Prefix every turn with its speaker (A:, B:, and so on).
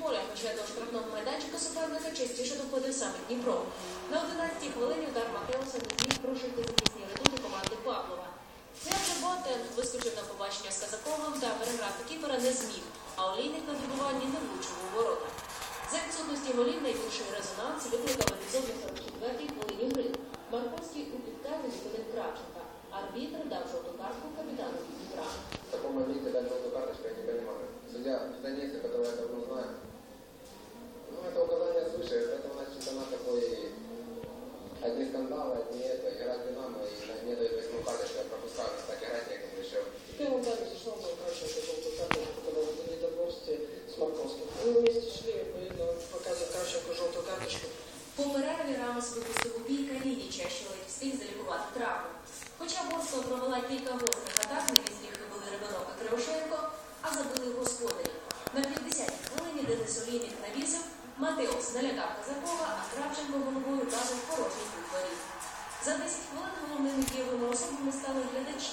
A: поля, хоча до штрафного майданчика суперника частіше доходив саме Дніпро. На 11-й хвилині удар Матеуса не зміг прожити захисні редути команди Павлова. Свято Ботен вискочив на побачення з Казаковим та переграти кіпера не зміг, а олійник на добуванні не влучив у ворота. За відсутності голів найбільший резонанс викликав епізод на 44-й хвилині гри. Марковський у підтаймі зупинив Кравченка. Арбітр дав жовту картку капітану Дніпра.
B: В таком моменте дать желтую карточку я не понимаю. Судья Донецка, который я давно одни скандалы, одни это, играть Динамо, и на- не дают восьмую карточку, я пропускаю, так играть некому еще.
C: В первом тайме зашел был Кравченко желтую карточку, когда в недоборстве с Марковским. Они вместе шли, видно, показывает Кравченко желтую карточку.
A: По перерві Рамос випустив у бій Калініча, що ледь встиг залікувати травму. Хоча Ворскла провела кілька гострих атак, не зріг були Рибанок і Кривошенко, а забили господарі. На 50-й хвилині Денис Олійник навісив, Матеос налякав Казакова, а Кравченко головою вразив порожній кут воріт. за 10 хвилин головними дієвими особами стали глядачі.